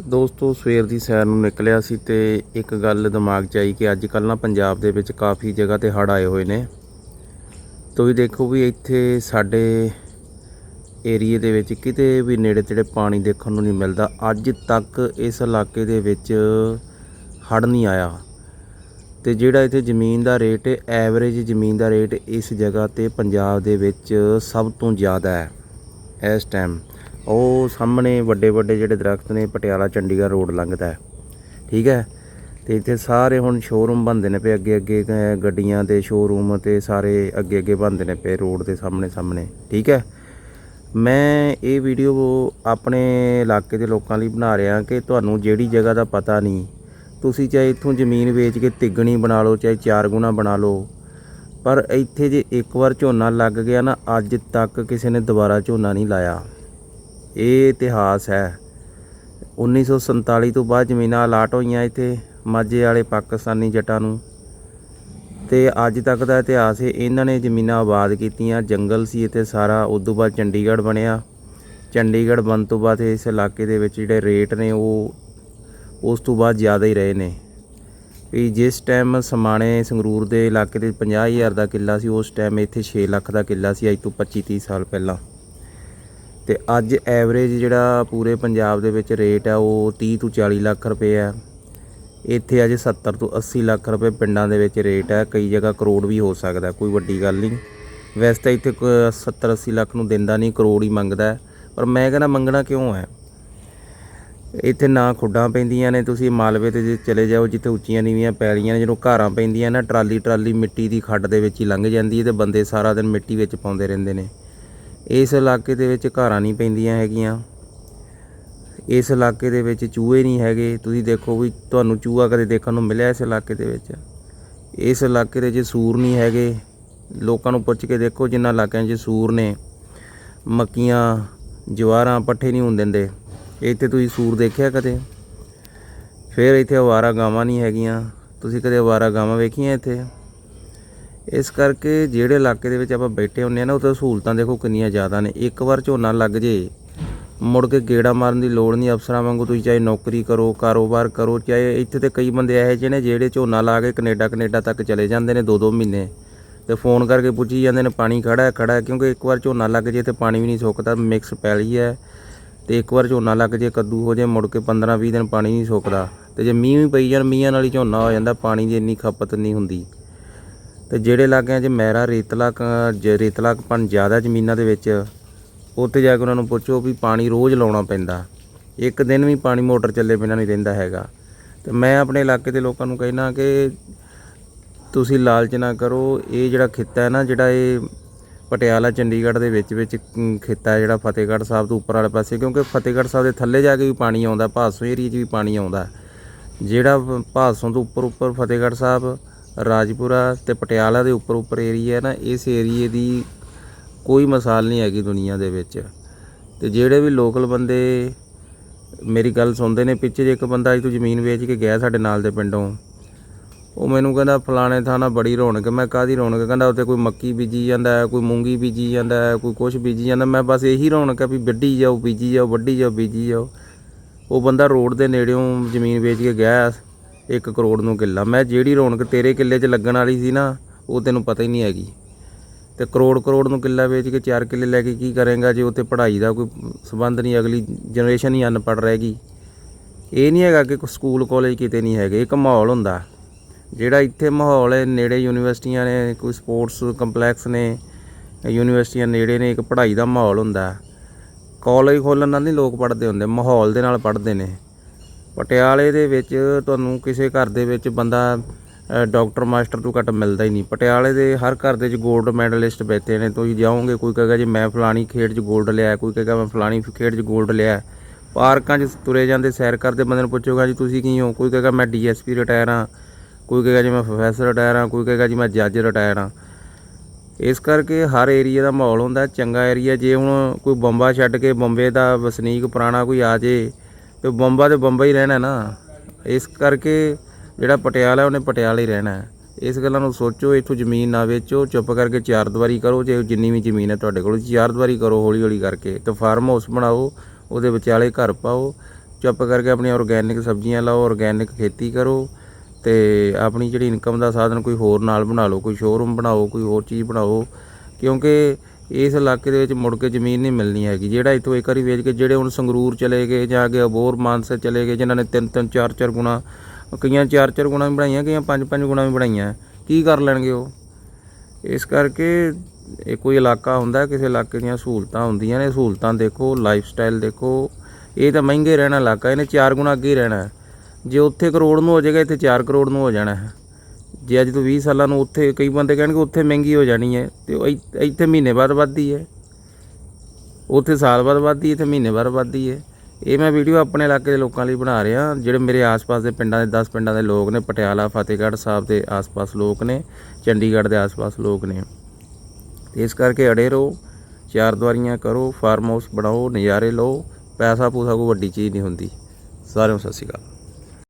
ਦੋਸਤੋ, ਸਵੇਰ ਦੀ ਸੈਰ ਨੂੰ ਨਿਕਲਿਆ ਸੀ ਤੇ ਇੱਕ ਗੱਲ ਦਿਮਾਗ 'ਚ ਆਈ ਕਿ ਅੱਜ ਕੱਲ੍ਹ ਨਾ ਪੰਜਾਬ ਦੇ ਵਿੱਚ ਕਾਫੀ ਜਗ੍ਹਾ ਤੇ ਹੜ੍ਹ ਆਏ ਹੋਏ ਨੇ। ਤੁਸੀਂ ਦੇਖੋ ਵੀ ਇੱਥੇ ਸਾਡੇ ਏਰੀਏ ਦੇ ਵਿੱਚ ਕਿਤੇ ਵੀ ਨੇੜੇ ਤੇੜੇ ਪਾਣੀ ਦੇਖਣ ਨੂੰ ਨਹੀਂ ਮਿਲਦਾ। ਅੱਜ ਤੱਕ ਇਸ ਇਲਾਕੇ ਦੇ ਵਿੱਚ ਹੜ੍ਹ ਨਹੀਂ ਆਇਆ। ਤੇ ਜਿਹੜਾ ਇੱਥੇ ਜ਼ਮੀਨ ਦਾ ਰੇਟ ਹੈ ਐਵਰੇਜ ਜ਼ਮੀਨ ਦਾ ਰੇਟ ਇਸ ਜਗ੍ਹਾ ਤੇ ਪੰਜਾਬ ਦੇ ਵਿੱਚ ਸਭ ਤੋਂ ਜ਼ਿਆਦਾ ਹੈ ਇਸ ਟਾਈਮ ਉਹ ਸਾਹਮਣੇ ਵੱਡੇ ਵੱਡੇ ਜਿਹੜੇ ਦਰਖਤ ਨੇ, ਪਟਿਆਲਾ ਚੰਡੀਗੜ੍ਹ ਰੋਡ ਲੰਘਦਾ ਹੈ। ਠੀਕ ਹੈ? ਤੇ ਇੱਥੇ ਸਾਰੇ ਹੁਣ ਸ਼ੋਰੂਮ ਬਣਦੇ ਨੇ ਪਏ, ਅੱਗੇ ਅੱਗੇ ਗੱਡੀਆਂ ਦੇ ਸ਼ੋਰੂਮ ਤੇ ਸਾਰੇ ਅੱਗੇ ਅੱਗੇ ਬਣਦੇ ਨੇ ਪਏ ਰੋਡ ਦੇ ਸਾਹਮਣੇ ਸਾਹਮਣੇ। ਠੀਕ ਹੈ? ਮੈਂ ਇਹ ਵੀਡੀਓ ਆਪਣੇ ਇਲਾਕੇ ਦੇ ਲੋਕਾਂ ਲਈ ਬਣਾ ਰਿਹਾ ਕਿ ਤੁਹਾਨੂੰ ਜਿਹੜੀ ਜਗ੍ਹਾ ਦਾ ਪਤਾ ਨਹੀਂ, ਤੁਸੀਂ ਚਾਹੇ ਇੱਥੋਂ ਜ਼ਮੀਨ ਵੇਚ ਕੇ ਤਿੱਗਣੀ ਬਣਾ ਲਓ, ਚਾਹੇ ਚਾਰ ਗੁਣਾ ਬਣਾ ਲਓ, ਪਰ ਇੱਥੇ ਜੇ ਇੱਕ ਵਾਰ ਝੋਨਾ ਲੱਗ ਗਿਆ ਨਾ, ਅੱਜ ਤੱਕ ਕਿਸੇ ਨੇ ਦੁਬਾਰਾ ਝੋਨਾ ਨਹੀਂ ਲਾਇਆ। ਇਹ ਇਤਿਹਾਸ ਹੈ। 1947 ਤੋਂ ਬਾਅਦ ਜ਼ਮੀਨਾਂ ਅਲਾਟ ਹੋਈਆਂ ਇੱਥੇ ਮਾਝੇ ਵਾਲੇ ਪਾਕਿਸਤਾਨੀ ਜੱਟਾਂ ਨੂੰ। ਤੇ ਅੱਜ ਤੱਕ ਦਾ ਇਤਿਹਾਸ ਹੈ ਇਹਨਾਂ ਨੇ ਜ਼ਮੀਨਾਂ ਆਬਾਦ ਕੀਤੀਆਂ, ਜੰਗਲ ਸੀ ਇੱਥੇ ਸਾਰਾ ਉਸ ਤੋਂ ਬਾਅਦ ਚੰਡੀਗੜ੍ਹ ਬਣਿਆ। ਚੰਡੀਗੜ੍ਹ ਬਣ ਤੋਂ ਬਾਅਦ ਇਸ ਇਲਾਕੇ ਦੇ ਵਿੱਚ ਜਿਹੜੇ ਰੇਟ ਨੇ, ਉਹ ਉਸ ਤੋਂ ਬਾਅਦ ਜ਼ਿਆਦਾ ਹੀ ਰਹੇ ਨੇ। ਵੀ ਜਿਸ ਟਾਈਮ ਸਮਾਣੇ ਸੰਗਰੂਰ ਦੇ ਇਲਾਕੇ ਦੇ 50000 ਦਾ ਕਿੱਲਾ ਸੀ, ਉਸ ਟਾਈਮ ਇੱਥੇ 6 ਲੱਖ ਦਾ ਕਿੱਲਾ ਸੀ, ਅੱਜ ਤੋਂ 25 30 ਸਾਲ ਪਹਿਲਾਂ। ਤੇ ਅੱਜ ਐਵਰੇਜ ਜਿਹੜਾ ਪੂਰੇ ਪੰਜਾਬ ਦੇ ਵਿੱਚ ਰੇਟ ਹੈ ਉਹ 30 ਤੋਂ 40 ਲੱਖ ਰੁਪਏ ਆ। ਇੱਥੇ ਅਜੇ 70 ਤੋਂ 80 ਲੱਖ ਰੁਪਏ ਪਿੰਡਾਂ ਦੇ ਵਿੱਚ ਰੇਟ ਹੈ ਕਈ ਜਗ੍ਹਾ ਕਰੋੜ ਵੀ ਹੋ ਸਕਦਾ, ਕੋਈ ਵੱਡੀ ਗੱਲ ਨਹੀਂ। ਵੈਸੇ ਤਾਂ ਇੱਥੇ 70 80 ਲੱਖ ਨੂੰ ਦਿੰਦਾ ਨਹੀਂ, ਕਰੋੜ ਹੀ ਮੰਗਦਾ। ਪਰ ਮੈਂ ਕਹਿੰਦਾ ਮੰਗਣਾ ਕਿਉਂ ਹੈ? ਇੱਥੇ ਨਾ ਖੁੱਡਾਂ ਪੈਂਦੀਆਂ ਨੇ, ਤੁਸੀਂ ਮਾਲਵੇ ਤੇ ਜੇ ਚਲੇ ਜਾਓ, ਜਿੱਥੇ ਉੱਚੀਆਂ ਨੀਵੀਆਂ ਪੈਲੀਆਂ ਨੇ, ਜਦੋਂ ਘਾਰਾਂ ਪੈਂਦੀਆਂ ਨਾ ਟਰਾਲੀ ਟਰਾਲੀ ਮਿੱਟੀ ਦੀ ਖੱਡ ਦੇ ਵਿੱਚ ਹੀ ਲੰਘ ਜਾਂਦੀ ਹੈ ਤੇ ਬੰਦੇ ਸਾਰਾ ਦਿਨ ਮਿੱਟੀ ਵਿੱਚ ਪਾਉਂਦੇ ਰਹਿੰਦੇ ਨੇ। ਇਸ ਇਲਾਕੇ ਦੇ ਵਿੱਚ ਘਾਰਾਂ ਨਹੀਂ ਪੈਂਦੀਆਂ ਹੈਗੀਆਂ। ਇਸ ਇਲਾਕੇ ਦੇ ਵਿੱਚ ਚੂਹੇ ਨਹੀਂ ਹੈਗੇ। ਤੁਸੀਂ ਦੇਖੋ ਵੀ ਤੁਹਾਨੂੰ ਚੂਹਾ ਕਦੇ ਦੇਖਣ ਨੂੰ ਮਿਲਿਆ ਇਸ ਇਲਾਕੇ ਦੇ ਵਿੱਚ? ਇਸ ਇਲਾਕੇ ਦੇ ਜੇ ਸੂਰ ਨਹੀਂ ਹੈਗੇ। ਲੋਕਾਂ ਨੂੰ ਪੁੱਛ ਕੇ ਦੇਖੋ ਜਿਨ੍ਹਾਂ ਇਲਾਕਿਆਂ 'ਚ ਸੂਰ ਨੇ। ਮੱਕੀਆਂ, ਜਵਾਰਾਂ ਪੱਠੇ ਨਹੀਂ ਹੁੰਦੇ ਦਿੰਦੇ। ਇੱਥੇ ਤੁਸੀਂ ਸੂਰ ਦੇਖਿਆ ਕਦੇ? ਫਿਰ ਇੱਥੇ ਅਵਾਰਾ ਗਾਵਾਂ ਨਹੀਂ ਹੈਗੀਆਂ। ਤੁਸੀਂ ਕਦੇ ਅਵਾਰਾ ਗਾਵਾਂ ਵੇਖੀਆਂ ਇੱਥੇ? ਇਸ ਕਰਕੇ ਜਿਹੜੇ ਇਲਾਕੇ ਦੇ ਵਿੱਚ ਆਪਾਂ ਬੈਠੇ ਹੁੰਨੇ ਆ ਨਾ, ਉੱਥੇ ਸਹੂਲਤਾਂ ਦੇਖੋ ਕਿੰਨੀਆਂ ਜ਼ਿਆਦਾ ਨੇ। ਇੱਕ ਵਾਰ ਝੋਨਾ ਲੱਗ ਜੇ, ਮੁੜ ਕੇ ਗੇੜਾ ਮਾਰਨ ਦੀ ਲੋੜ ਨਹੀਂ, ਅਫਸਰਾਂ ਵਾਂਗੂ ਤੁਸੀਂ ਚਾਹੇ ਨੌਕਰੀ ਕਰੋ, ਕਾਰੋਬਾਰ ਕਰੋ, ਚਾਹੇ ਇੱਥੇ ਤੇ ਕਈ ਬੰਦੇ ਇਹੋ ਜਿਹੇ ਨੇ ਜਿਹੜੇ ਝੋਨਾ ਲਾ ਕੇ ਕੈਨੇਡਾ ਕੈਨੇਡਾ ਤੱਕ ਚਲੇ ਜਾਂਦੇ ਨੇ ਦੋ ਦੋ ਮਹੀਨੇ। ਤੇ ਫੋਨ ਕਰਕੇ ਪੁੱਛੀ ਜਾਂਦੇ ਨੇ, ਪਾਣੀ ਖੜਾ ਹੈ ਖੜਾ ਹੈ, ਕਿਉਂਕਿ ਇੱਕ ਵਾਰ ਝੋਨਾ ਲੱਗ ਜੇ ਤੇ ਪਾਣੀ ਵੀ ਨਹੀਂ ਸੁੱਕਦਾ, ਮਿਕਸ ਪੈਲੀ ਹੈ। ਤੇ ਇੱਕ ਵਾਰ ਝੋਨਾ ਲੱਗ ਜੇ, ਕੱਦੂ ਹੋ ਜੇ, ਮੁੜ ਕੇ 15 20 ਦਿਨ ਪਾਣੀ ਨਹੀਂ ਸੁੱਕਦਾ। ਤੇ ਜੇ ਮੀਂਹ ਵੀ ਪਈ ਜਾਣ, ਮੀਂਹਾਂ ਨਾਲ ਹੀ ਝੋਨਾ ਹੋ ਜਾਂਦਾ, ਪਾਣੀ ਦੀ ਇੰਨੀ ਖਪਤ ਨਹੀਂ ਹੁੰਦੀ। ਤੇ ਜਿਹੜੇ ਇਲਾਕਿਆਂ 'ਚ ਮਹਿਰਾ ਰੇਤਲਾ ਕ- ਜ- ਰੇਤਲਾਪਣ ਜ਼ਿਆਦਾ ਜ਼ਮੀਨਾਂ ਦੇ ਵਿੱਚ ਉੱਥੇ ਜਾ ਕੇ ਉਹਨਾਂ ਨੂੰ ਪੁੱਛੋ ਵੀ ਪਾਣੀ ਰੋਜ਼ ਲਾਉਣਾ ਪੈਂਦਾ। ਇੱਕ ਦਿਨ ਵੀ ਪਾਣੀ ਮੋਟਰ ਚੱਲੇ ਬਿਨਾਂ ਨਹੀਂ ਰਹਿੰਦਾ ਹੈਗਾ। ਤੇ ਮੈਂ ਆਪਣੇ ਇਲਾਕੇ ਦੇ ਲੋਕਾਂ ਨੂੰ ਕਹਿਣਾ ਕਿ ਤੁਸੀਂ ਲਾਲਚ ਨਾ ਕਰੋ ਇਹ ਜਿਹੜਾ ਖਿੱਤਾ ਹੈ ਨਾ ਜਿਹੜਾ ਇਹ ਪਟਿਆਲਾ ਚੰਡੀਗੜ੍ਹ ਦੇ ਵਿੱਚ ਵਿੱਚ ਅਮ, ਖਿੱਤਾ ਹੈ ਜਿਹੜਾ ਫਤਿਹਗੜ੍ਹ ਸਾਹਿਬ ਤੋਂ ਉੱਪਰ ਵਾਲੇ ਪਾਸੇ ਕਿਉਂਕਿ ਫਤਿਹਗੜ੍ਹ ਸਾਹਿਬ ਦੇ ਥੱਲੇ ਜਾ ਕੇ ਵੀ ਪਾਣੀ ਆਉਂਦਾ ਭਾਸੋਂ ਏਰੀਏ 'ਚ ਵੀ ਪਾਣੀ ਆਉਂਦਾ। ਜਿਹੜਾ ਵ- ਭਾਸੋਂ ਤੋਂ ਉੱਪਰ ਉੱਪਰ ਫਤਿਹਗੜ੍ਹ ਸਾਹਿਬ ਰਾਜਪੁਰਾ ਤੇ ਪਟਿਆਲਾ ਦੇ ਉੱਪਰ ਉੱਪਰ ਏਰੀਆ ਨਾ, ਇਸ ਏਰੀਏ ਦੀ ਕੋਈ ਮਿਸਾਲ ਨਹੀਂ ਹੈਗੀ ਦੁਨੀਆ ਦੇ ਵਿੱਚ। ਤੇ ਜਿਹੜੇ ਵੀ ਲੋਕਲ ਬੰਦੇ ਮੇਰੀ ਗੱਲ ਸੁਣਦੇ ਨੇ, ਪਿੱਛੇ ਜੇ ਇੱਕ ਬੰਦਾ ਅੱਜ ਤੂੰ ਜ਼ਮੀਨ ਵੇਚ ਕੇ ਗਿਆ ਸਾਡੇ ਨਾਲ ਦੇ ਪਿੰਡੋਂ। ਉਹ ਮੈਨੂੰ ਕਹਿੰਦਾ, ਫਲਾਣੇ ਥਾਣਾ ਬੜੀ ਰੌਣਕ, ਮੈਂ ਕਾਦੀ ਰੌਣਕ? ਕਹਿੰਦਾ, ਉੱਥੇ ਕੋਈ ਮੱਕੀ ਬੀਜੀ ਜਾਂਦਾ ਹੈ, ਕੋਈ ਮੂੰਗੀ ਬੀਜੀ ਜਾਂਦਾ ਹੈ, ਕੋਈ ਕੁਛ ਬੀਜੀ ਜਾਂਦਾ। ਮੈਂ ਬਸ ਇਹੀ ਰੌਣਕ ਹੈ ਵੀ ਵੱਢੀ ਜਾਓ, ਬੀਜੀ ਜਾਓ, ਵੱਢੀ ਜਾਓ, ਬੀਜੀ ਜਾਓ। ਉਹ ਬੰਦਾ ਰੋਡ ਦੇ ਨੇੜਿਓਂ ਜ਼ਮੀਨ ਵੇਚ ਕੇ ਗਿਆ। 1 ਕਰੋੜ ਨੂੰ ਕਿੱਲਾ। ਮੈਂ ਜਿਹੜੀ ਰੌਣਕ ਤੇਰੇ ਕਿੱਲੇ 'ਚ ਲੱਗਣ ਵਾਲੀ ਸੀ ਨਾ, ਉਹ ਤੈਨੂੰ ਪਤਾ ਹੀ ਨਹੀਂ ਹੈਗੀ। ਤੇ ਕਰੋੜ ਕਰੋੜ ਨੂੰ ਕਿੱਲਾ ਵੇਚ ਕੇ 4 ਕਿੱਲੇ ਲੈ ਕੇ ਕੀ ਕਰੇਗਾ ਜੇ ਉੱਥੇ ਪੜ੍ਹਾਈ ਦਾ ਕੋਈ ਸਬੰਧ ਨਹੀਂ, ਅਗਲੀ ਜਨਰੇਸ਼ਨ ਹੀ ਅਨਪੜ੍ਹ ਰਹੇਗੀ ਇਹ ਨਹੀਂ ਹੈਗਾ ਕਿ ਸਕੂਲ ਕਾਲਜ ਕਿਤੇ ਨਹੀਂ ਹੈਗੇ, ਇੱਕ ਮਾਹੌਲ ਹੁੰਦਾ। ਜਿਹੜਾ ਇੱਥੇ ਮਾਹੌਲ ਹੈ, ਨੇੜੇ ਯੂਨੀਵਰਸਿਟੀਆਂ ਨੇ, ਕੋਈ ਸਪੋਰਟਸ ਕੰਪਲੈਕਸ ਨੇ, ਯੂਨੀਵਰਸਿਟੀਆਂ ਨੇੜੇ ਨੇ, ਇੱਕ ਪੜ੍ਹਾਈ ਦਾ ਮਾਹੌਲ ਹੁੰਦਾ। ਕਾਲਜ ਖੋਲ੍ਹਣ ਨਾਲ ਨਹੀਂ ਲੋਕ ਪੜ੍ਹਦੇ ਹੁੰਦੇ, ਮਾਹੌਲ ਦੇ ਨਾਲ ਪੜ੍ਹਦੇ ਨੇ। ਪਟਿਆਲੇ ਦੇ ਵਿੱਚ ਤੁਹਾਨੂੰ ਕਿਸੇ ਘਰ ਦੇ ਵਿੱਚ ਬੰਦਾ ਡਾਕਟਰ, ਮਾਸਟਰ ਤੋਂ ਘੱਟ ਮਿਲਦਾ ਹੀ ਨਹੀਂ। ਪਟਿਆਲੇ ਦੇ ਹਰ ਘਰ ਦੇ ਵਿੱਚ 골ਡ ਮੈਡਲਿਸਟ ਬੈਠੇ ਨੇ। ਤੁਸੀਂ ਜਾਓਗੇ, ਕੋਈ ਕਹੇਗਾ ਜੀ ਮੈਂ ਫਲਾਣੀ ਖੇਡ 'ਚ 골ਡ ਲਿਆ, ਕੋਈ ਕਹੇਗਾ ਮੈਂ ਫਲਾਣੀ ਖੇਡ 'ਚ 골ਡ ਲਿਆ। ਪਾਰਕਾਂ 'ਚ ਤੁਰੇ ਜਾਂਦੇ, ਸੈਰ ਕਰਦੇ ਬੰਦੇ ਨੂੰ ਪੁੱਛੋਗਾ ਜੀ ਤੁਸੀਂ ਕੀ ਹੋ? ਕੋਈ ਕਹੇਗਾ ਮੈਂ ਡੀਐਸਪੀ ਰਿਟਾਇਰ ਹਾਂ। ਕੋਈ ਕਹੇਗਾ ਜੀ ਮੈਂ ਪ੍ਰੋਫੈਸਰ ਰਿਟਾਇਰ ਹਾਂ। ਕੋਈ ਕਹੇਗਾ ਜੀ ਮੈਂ ਜੱਜ ਰਿਟਾਇਰ ਹਾਂ। ਇਸ ਕਰਕੇ ਹਰ ਏਰੀਆ ਦਾ ਮਾਹੌਲ ਹੁੰਦਾ, ਚੰਗਾ ਏਰੀਆ। ਜੇ ਹੁਣ ਕੋਈ ਬੰਬਾ ਛੱਡ ਕੇ ਬੰਬੇ ਦਾ ਵਸਨੀਕ ਪੁਰਾਣਾ ਕੋਈ ਆ ਜੇ ਤੇ ਬੰਬਾ ਤੇ ਬੰਬਾ ਹੀ ਰਹਿਣਾ ਨਾ। ਇਸ ਕਰਕੇ ਜਿਹੜਾ ਪਟਿਆਲਾ ਉਹਨੇ ਪਟਿਆਲਾ ਹੀ ਰਹਿਣਾ ਇਸ ਗੱਲਾਂ ਨੂੰ ਸੋਚੋ, ਇੱਥੋਂ ਜ਼ਮੀਨ ਨਾ ਵੇਚੋ, ਚੁੱਪ ਕਰਕੇ ਚਾਰ ਦੀਵਾਰੀ ਕਰੋ, ਜੇ ਜਿੰਨੀ ਵੀ ਜ਼ਮੀਨ ਹੈ ਤੁਹਾਡੇ ਕੋਲ। ਚਾਰ ਦੀਵਾਰੀ ਕਰੋ ਹੌਲੀ ਹੌਲੀ ਕਰਕੇ। ਤੇ ਫਾਰਮ ਹਾਊਸ ਬਣਾਓ, ਉਹਦੇ ਵਿਚਾਲੇ ਘਰ ਪਾਓ। ਚੁੱਪ ਕਰਕੇ ਆਪਣੀ ਆਰਗੈਨਿਕ ਸਬਜ਼ੀਆਂ ਲਾਓ ਆਰਗੈਨਿਕ ਖੇਤੀ ਕਰੋ ਤੇ ਆਪਣੀ ਜਿਹੜੀ ਇਨਕਮ ਦਾ ਸਾਧਨ ਕੋਈ ਹੋਰ ਨਾਲ ਬਣਾ ਲਓ, ਕੋਈ ਸ਼ੋਰੂਮ ਬਣਾਓ, ਕੋਈ ਹੋਰ ਚੀਜ਼ ਬਣਾਓ। ਕਿਉਂਕਿ ਇਸ ਇਲਾਕੇ ਦੇ ਵਿੱਚ ਮੁੜ ਕੇ ਜ਼ਮੀਨ ਨਹੀਂ ਮਿਲਣੀ ਹੈਗੀ। ਜਿਹੜਾ ਇੱਥੋਂ ਇੱਕ ਵਾਰੀ ਵੇਚ ਕੇ ਜਿਹੜੇ ਹੁਣ ਸੰਗਰੂਰ ਚਲੇ ਗਏ ਜਾਂ ਅੱਗੇ ਅਬੋਰ ਮਾਨਸਾ ਚਲੇ ਗਏ, ਜਿਨ੍ਹਾਂ ਨੇ ਤਿੰਨ ਤਿੰਨ, ਚਾਰ ਚਾਰ ਗੁਣਾ, ਕਈਆਂ ਚਾਰ ਚਾਰ ਗੁਣਾ ਵੀ ਬਣਾਈਆਂ, ਕਈਆਂ ਪੰਜ ਪੰਜ ਗੁਣਾ ਵੀ ਬਣਾਈਆਂ। ਕੀ ਕਰ ਲੈਣਗੇ ਉਹ? ਇਸ ਕਰਕੇ ਇਹ ਕੋਈ ਇਲਾਕਾ ਹੁੰਦਾ, ਕਿਸੇ ਇਲਾਕੇ ਦੀਆਂ ਸਹੂਲਤਾਂ ਹੁੰਦੀਆਂ ਨੇ। ਸਹੂਲਤਾਂ ਦੇਖੋ ਲਾਈਫ ਸਟਾਈਲ ਦੇਖੋ। ਇਹ ਤਾਂ ਮਹਿੰਗੇ ਰਹਿਣਾ ਇਲਾਕਾ, ਇਹਨੇ ਚਾਰ ਗੁਣਾ ਅੱਗੇ ਹੀ ਰਹਿਣਾ। ਜੇ ਉੱਥੇ ਕਰੋੜ ਨੂੰ ਹੋ ਜਾਏਗਾ, ਇੱਥੇ 4 ਕਰੋੜ ਨੂੰ ਹੋ ਜਾਣਾ ਹੈ। ਜੇ ਅੱਜ ਤੋਂ 20 ਸਾਲਾਂ ਨੂੰ ਉੱਥੇ ਕਈ ਬੰਦੇ ਕਹਿਣਗੇ ਉੱਥੇ ਮਹਿੰਗੀ ਹੋ ਜਾਣੀ ਹੈ, ਤੇ ਇੱਥੇ ਮਹੀਨੇ ਬਾਅਦ ਵੱਧਦੀ ਹੈ। ਉੱਥੇ ਸਾਲ ਬਾਅਦ ਵੱਧਦੀ ਇੱਥੇ ਮਹੀਨੇ ਬਾਅਦ ਵੱਧਦੀ ਹੈ। ਇਹ ਮੈਂ ਵੀਡੀਓ ਆਪਣੇ ਇਲਾਕੇ ਦੇ ਲੋਕਾਂ ਲਈ ਬਣਾ ਰਿਹਾ, ਜਿਹੜੇ ਮੇਰੇ ਆਸ-ਪਾਸ ਦੇ ਪਿੰਡਾਂ ਦੇ 10 ਪਿੰਡਾਂ ਦੇ ਲੋਕ ਨੇ, ਪਟਿਆਲਾ, ਫਤਿਹਗੜ੍ਹ ਸਾਹਿਬ ਦੇ ਆਸ-ਪਾਸ ਲੋਕ ਨੇ, ਚੰਡੀਗੜ੍ਹ ਦੇ ਆਸ-ਪਾਸ ਲੋਕ ਨੇ। ਤੇ ਇਸ ਕਰਕੇ ਅੜੇ ਰਹੋ, ਚਾਰ ਦੁਆਰੀਆਂ ਕਰੋ, ਫਾਰਮ ਹਾਊਸ ਬਣਾਓ, ਨਜ਼ਾਰੇ ਲਓ ਪੈਸਾ ਪੂਸਾ ਕੋਈ ਵੱਡੀ ਚੀਜ਼ ਨਹੀਂ ਹੁੰਦੀ। ਸਾਰਿਆਂ ਨੂੰ ਸਤਿ ਸ਼੍ਰੀ ਅਕਾਲ।